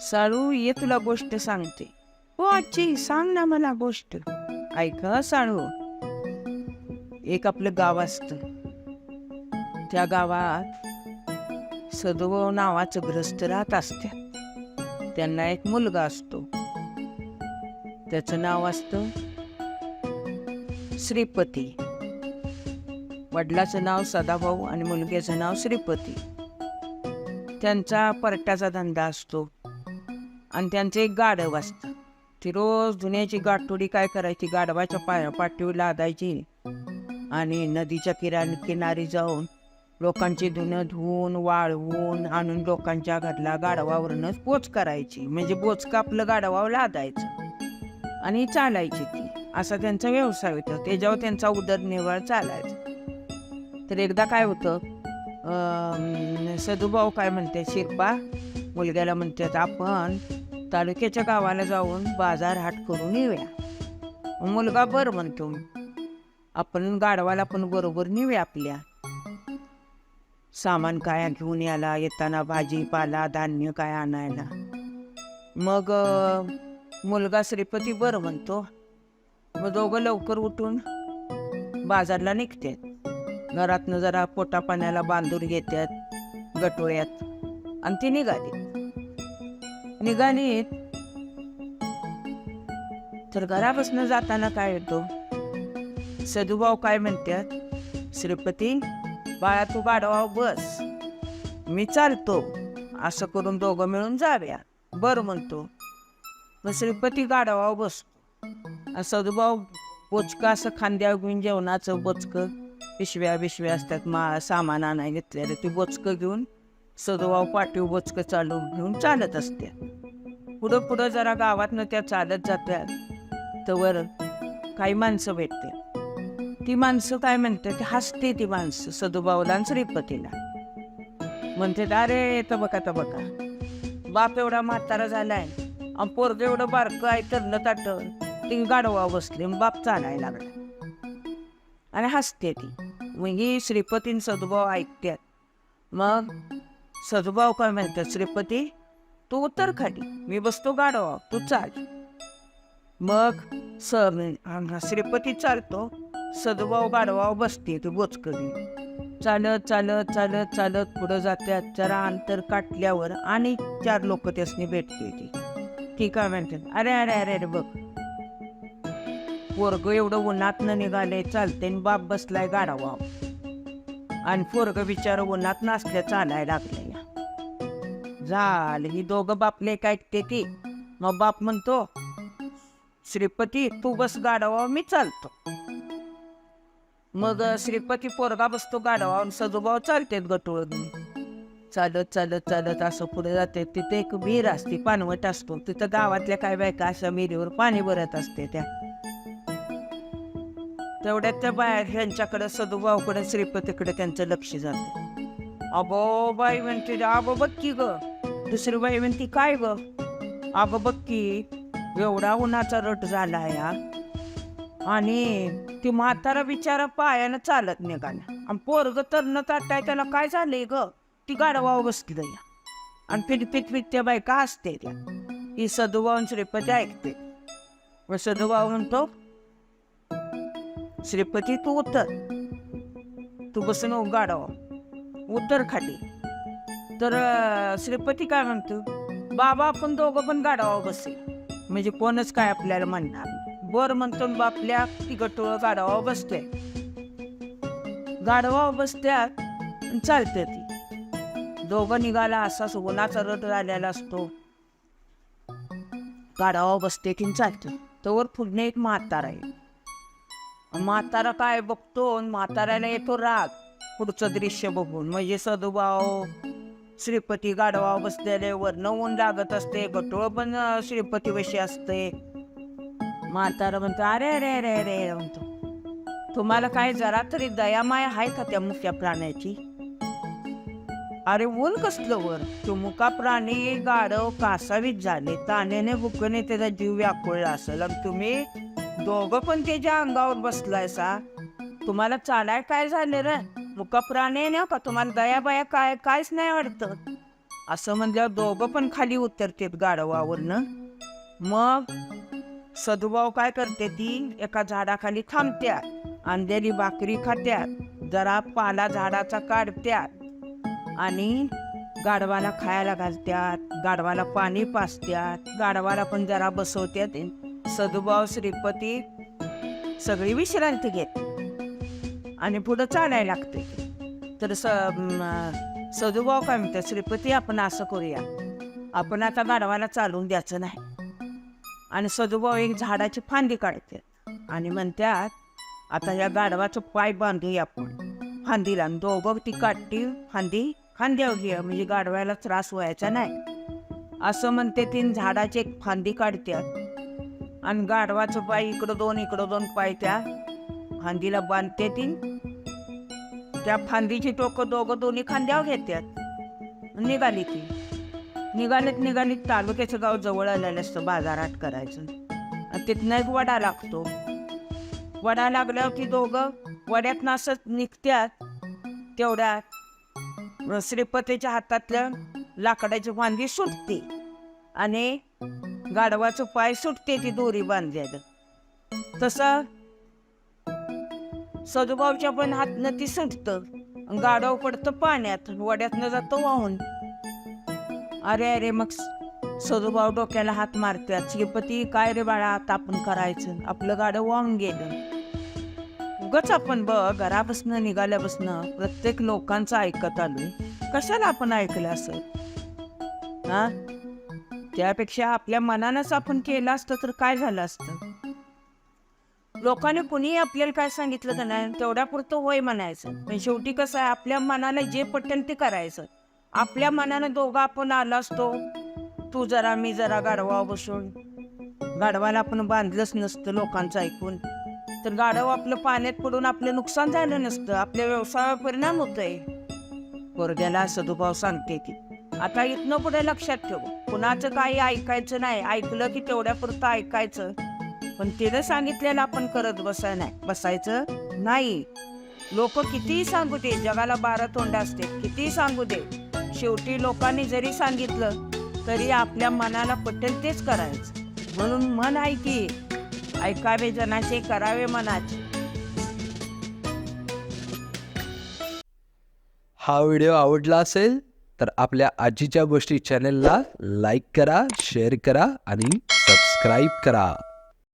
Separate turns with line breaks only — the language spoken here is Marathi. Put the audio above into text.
साळू ये तुला गोष्ट सांगते. हो आजी सांग ना मला गोष्ट. ऐक साळू. एक आपलं गाव असत. त्या गावात सदो नावाचं ग्रस्त राहत असत्या. त्यांना एक मुलगा असतो. त्याचं नाव असतं श्रीपती. वडिलाचं नाव सदाभाऊ आणि मुलग्याचं नाव श्रीपती. त्यांचा परट्याचा धंदा असतो आणि त्यांचं एक गाढव असतं. ती रोज धुण्याची गाठोडी काय करायची गाढवाच्या पाया पाठीवर लादायची आणि नदीच्या किरा किनारी जाऊन लोकांची धुनं धुवून वाळवून आणून लोकांच्या घरला गाढवावरूनच पोच करायची. म्हणजे बोचका आपलं गाढवावर लादायचं आणि चालायची ती. असा त्यांचा व्यवसाय होता. त्याच्यावर त्यांचा उदरनिर्वाह चालायचा. तर एकदा काय होतं सदुभाऊ काय म्हणते शिरपा मुलग्याला म्हणतात आपण तालुक्याच्या गावाला जाऊन बाजार हाट करून येऊया. मुलगा बरं म्हणतो आपण गाडवाला पण बरोबर नेऊया आपल्या. सामान काय घेऊन यायला येताना भाजीपाला धान्य काय आणायला. मग मुलगा श्रीपती बरं म्हणतो. मग दोघं लवकर उठून बाजारला निघतात. घरातनं जरा पोटापाण्याला बांधून घेतात गटोळ्यात आणि ती निघाली. निघालीत. तर घरापासून जाताना काय येतो सदुभाऊ काय म्हणतात? श्रीपती बाळा तू गाडवा बस. मी चालतो. असं करून दोघं मिळून जाऊया. बरं म्हणतो. मग श्रीपती गाडवा बसतो सदुभाऊ बोचकं असं खांद्यावर घेऊन जेवणाचं बोचकं पिशव्या बिशव्या असतात मा सामान आणाय घेतलेलं ते बोचकं घेऊन सदोवाव पाठीव बोचकं चालू घेऊन चालत असते पुढं पुढं जरा गावातनं त्या चालत जात्या तवर काही माणसं भेटते ती माणसं काय म्हणतात? हसते ती माणसं सदुभाऊला आणि श्रीपतीला. म्हणते अरे तर बघा तर बघा बाप एवढा म्हातारा झालाय आणि पोरग एवढं बारकं आहे तर ताट. ती गाडवा बसली बाप चालायला लागला. आणि हसते ती. मग ही श्रीपतीन सदुभाव ऐकतात. मग सदुभाव काय म्हणतात? श्रीपती तू उतर खाली. मी बसतो गाडवा तू चाल. मग स हा, श्रीपती चालतो. सदवाव गाडवा बसते तू बोचकरी. चालत चालत चालत चालत पुढं जात्यात जरा अंतर काटल्यावर आणि चार लोक त्यासनी भेटते ती. ती काय म्हणतात अरे अरे अरे अरे बघ. पोरग एवढं उन्हातनं निघाले चालते आणि बाप बसलाय गाडावा आणि पोरग बिचार उन्हात नसल्या चालायला लागले झालं ही दोघं बापले काय ऐकते ती. मग बाप म्हणतो श्रीपती तू बस गाडावा मी चालतो. मग श्रीपती पोरगा बसतो गाडवा आणि सजोबाव चालतेत गटोळ चालत चालत चालत असं पुढे जाते. तिथे एक विहीर असते पानवट असतो. तिथं गावातल्या काय बायका अशा विहिरीवर पाणी भरत असते त्या. तेवढ्यात त्या बाहेर ह्यांच्याकडे सदुभाऊकडे श्रीपतीकडे त्यांचं लक्ष जात. अबो बाई म्हणते अबो बक्की ग. दुसरी बाई म्हणते काय ग? अबो बक्की एवढा उन्हाचा रट झाला या आणि ती म्हातारा बिचारा पायानं चालत निघाला आणि पोरग तर न ताटाय त्याला काय झालंय ग? ती गाडवा बसली या आणि पिट पिट त्या बायका असते त्या. ही सदुभाऊन श्रीपती ऐकते. व सदुभाऊ म्हणतो श्रीपती तू उतर. तू बसून गाडावा उतर खाली. तर श्रीपती काय म्हणतो? बाबा आपण दोघं पण गाडावा बसे म्हणजे कोणच काय आपल्याला म्हणणार नाही. बर म्हणतो बापल्या ती गाडवा गाडावा बसते गाडवा बसत्या चालते ती. दोघं निघाला असा उन्हाचा रट झालेला असतो. गाडावा बसते की चालते. तोवर पुढे एक म्हातारा आहे म्हातारा काय बघतो? अन म्हाताऱ्याला येतो राग. पुढचं दृश्य बघून. म्हणजे सदुभाव. श्रीपती गाडवा बसलेले वरनं ऊन लागत असते. गटोळ पण श्रीपती वशी असते. म्हातारा म्हणतो अरे अरे अरे अरे म्हणतो. तुम्हाला काय जरा तरी दयामाय आहे का त्या मुक्या प्राण्याची? अरे ऊन कसलं वर? तो प्राणी गाढव कासावीत झाले तानेने बुकने त्याचा जीव व्याकुळला असेल. आणि तुम्ही दोघं पण त्याच्या अंगावर बसलाय सा तुम्हाला चालाय काय झाले रे? मुका प्राणी ना का? तुम्हाला दयाबाया काय कायच नाही वाटतं. असं म्हणल्यावर दोघं पण खाली उतरतेत गाढवावरनं. मग सदुभाव काय करते ती? एका झाडाखाली थांबत्या आणलेली भाकरी खात्यात. जरा पाला झाडाचा काढत्यात. आणि गाढवाला खायला घालत्यात. गाढवाला पाणी पाचत्यात गाढवाला पण जरा बसवत्यात. सदुभाव श्रीपती सगळी विश्रांती घेत. आणि पुढं चालायला लागते तर स सदुभाव काय म्हणतात? श्रीपती आपण असं करूया. आपण आता गाढवाला चालून द्यायचं नाही. आणि सदुभाव एक झाडाची फांदी काढते. आणि म्हणतात आता या गाढवाचं पाय बांधूया आपण. फांदीला आणि दोघं ती काटती फांदी खांद्यावर घे म्हणजे गाढवायला त्रास व्हायचा नाही. असं म्हणते तीन झाडाची एक फांदी काढतात आणि गाढवाचं पाय इकडं दोन इकडं दोन पाय त्या फांदीला बांधते तीन त्या फांदीची टोकं दोघं दोन्ही खांद्यावर घेतात निघाली ती. निघालीत निघालीत तालुक्याचं गाव जवळ आलेलं असतं बाजारात करायचं. आणि तिथनं एक वडा लागतो. वडा लागल्यावर ती दोघं वड्यात असं निघत्यात. तेवढ्यात श्रीपतीच्या हातातल्या लाकडाची फांदी सुटते. आणि गाढवाचं पाय सुटते ती दोरी बांधलेलं तसं सदुभावच्या पण हातनं ती सुटतं. गाढव पडतं पाण्यात वड्यातनं जातं वाहून. अरे अरे मग सदुभाव डोक्याला हात मारतात श्रीपती काय रे बाळा आता आपण करायचं? आपलं गाडं वाहून गेलं. उगच आपण बघ घरापासनं निघाल्यापासनं प्रत्येक लोकांचं ऐकत आलोय. कशाला आपण ऐकलं असं? हा? त्यापेक्षा आपल्या मनानंच आपण केलं असतं तर काय झालं असतं? लोकांनी कुणीही आपल्याला काय सांगितलं तर नाही तेवढ्यापुरतं होय म्हणायचं. पण शेवटी कसं आहे आपल्या मनाला जे पटेल ते करायचं. आपल्या मनानं दोघं आपण आलो असतो. तू जरा मी जरा गाढवा बसून. गाढवाला आपण बांधलंच नसतं लोकांचं ऐकून. तर गाढव आपलं पाण्यात पडून आपलं नुकसान झालं नसतं. आपल्या व्यवसायावर परिणाम होतोय. पोरग्याला सदुभाव सांगते ती. आता इथनं पुढे लक्षात ठेव. कुणाचं काही ऐकायचं नाही. ऐकलं की तेवढ्यापुरतं ऐकायचं. पण तिनं सांगितलेलं आपण करत बसाय नाही. बसायचं नाही. लोक कितीही सांगू दे. जगाला बारा तोंड असते. कितीही सांगू दे. शेवटी लोकांनी जरी सांगितलं तरी आपल्या मनाला पटेल तेच करायचं. म्हणून मन आहे की ऐकावे जनाचे करावे मनाचे.
हा व्हिडिओ आवडला असेल तर आपल्या आजीच्या गोष्टी चॅनेलला लाईक करा शेअर करा आणि सबस्क्राईब करा.